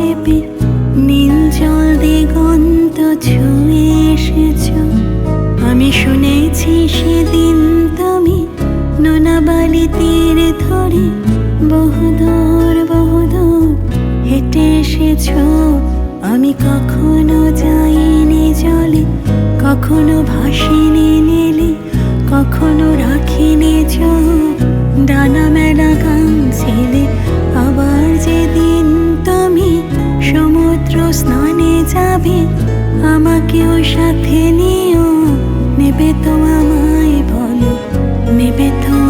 চেপে নীল জল দিগন্ত ছুঁয়ে এসেছ। আমি শুনেছি সেদিন তুমি নোনাবালি তীর ধরে বহুদূর বহুদূর হেঁটে এসেছ। আমি কখনো যাইনি জলে, কখনো ভাসিনি নীলে, কখনো রাখিনি চোখ। ডানা মেলা গান ছিলে, আবার যেদিন সমুদ্র স্নানে যাবে আমাকেও সাথে নিও। নেবে তো আমায় বলো নেবে তো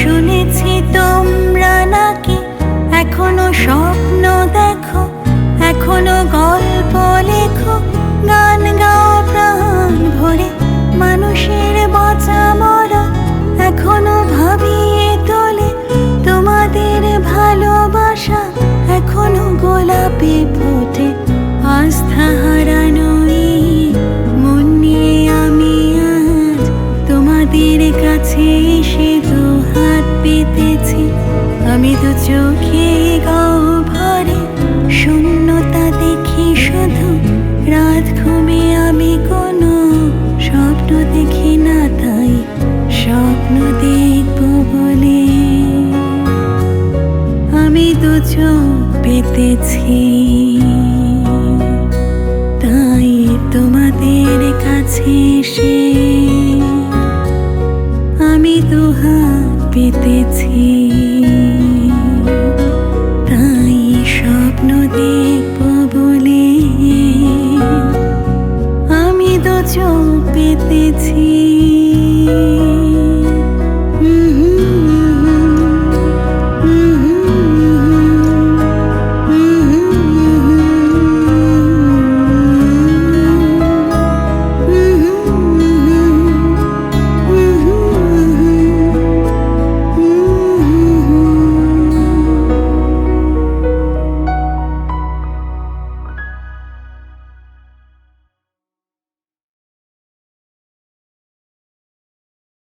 শুনেছি তোমরা নাকি এখনও স্বপ্ন দেখো এখনও গল্প লেখো গান আমি দু চোখে গাও ভরে, শূন্যতা দেখি শুধু। রাত ঘুমে আমি কোনো স্বপ্ন দেখি না, তাই স্বপ্ন দেখব বলে। আমি দু চোখ পেতেছি, তাই তোমাদের কাছে এসে আমি দুহাত পেতেছি। স্বপ্ন দেখব বলে আমি তো চোখ পেতেছি।